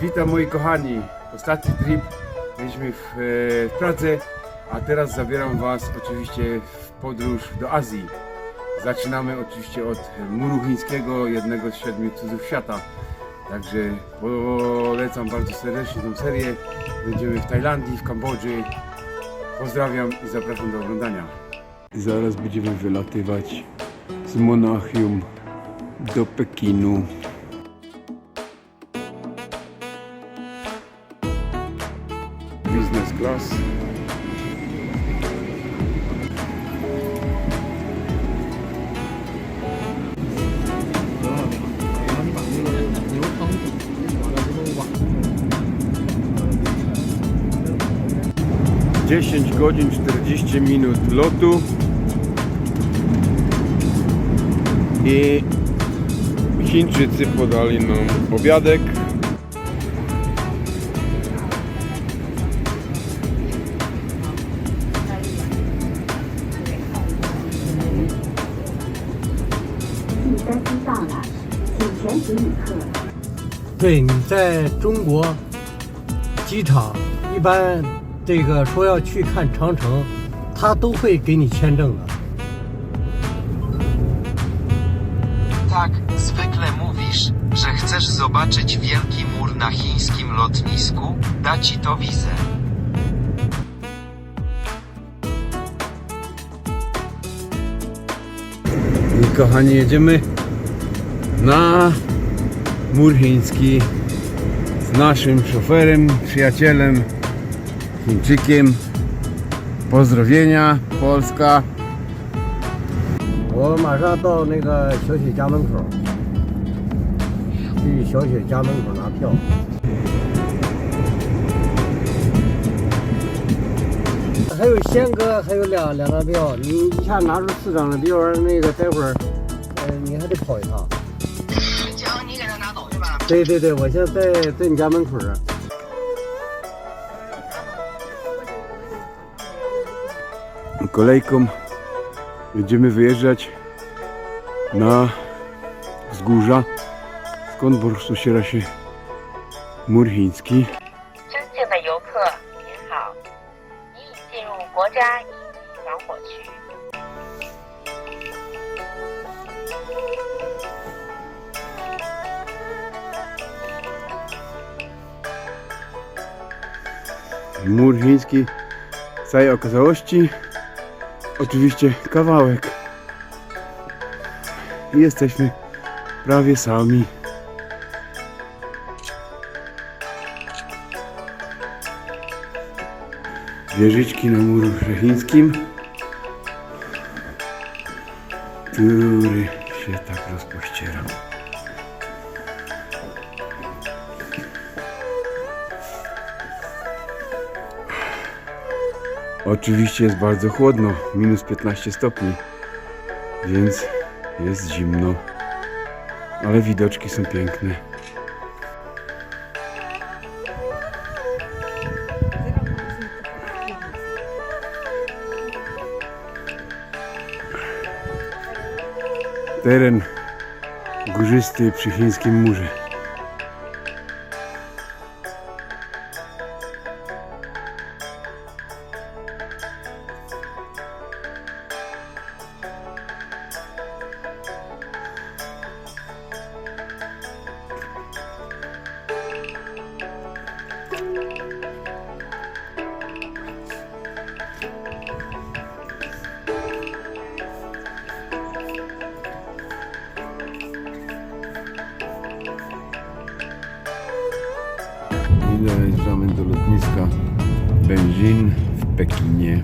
Witam moi kochani. Ostatni trip mieliśmy w, e, w Pradze, a teraz zabieram Was oczywiście w podróż do Azji. Zaczynamy oczywiście od muru chińskiego, jednego z siedmiu cudów świata. Także polecam bardzo serdecznie tą serię. Będziemy w Tajlandii, w Kambodży. Pozdrawiam i zapraszam do oglądania. Zaraz będziemy wylatywać z Monachium do Pekinu. Business class. Dziesięć godzin 40 minut lotu i Chińczycy podali nam obiadek 到了，请全体旅客。对，你在中国机场一般这个说要去看长城，他都会给你签证的。 Tak, zwykle mówisz, że chcesz zobaczyć wielki mur na chińskim lotnisku, da ci to wizę. I kochani, jedziemy na mur chiński z naszym szoferem, przyjacielem, Chińczykiem. Pozdrowienia, Polska. 我马上到那个小雪家门口，去小雪家门口拿票。还有仙哥，还有两两张票，你一下拿出四张了，别玩意儿那个待会儿，呃，你还得跑一趟。 行，你给他拿走去吧。对对对，我现在在在你家门口这儿。 Kolejką będziemy wyjeżdżać na wzgórza, skąd po prostu ściera się mur chiński. 尊敬的游客，您好，你已进入国家一级防火区。 Mur chiński w całej okazałości oczywiście kawałek. I jesteśmy prawie sami. Wieżyczki na murze chińskim, który się tak rozpościerał. Oczywiście jest bardzo chłodno, minus 15 stopni, więc jest zimno, ale widoczki są piękne. Teren górzysty przy chińskim murze. Dojeżdżamy do lotniska Będzin w Pekinie.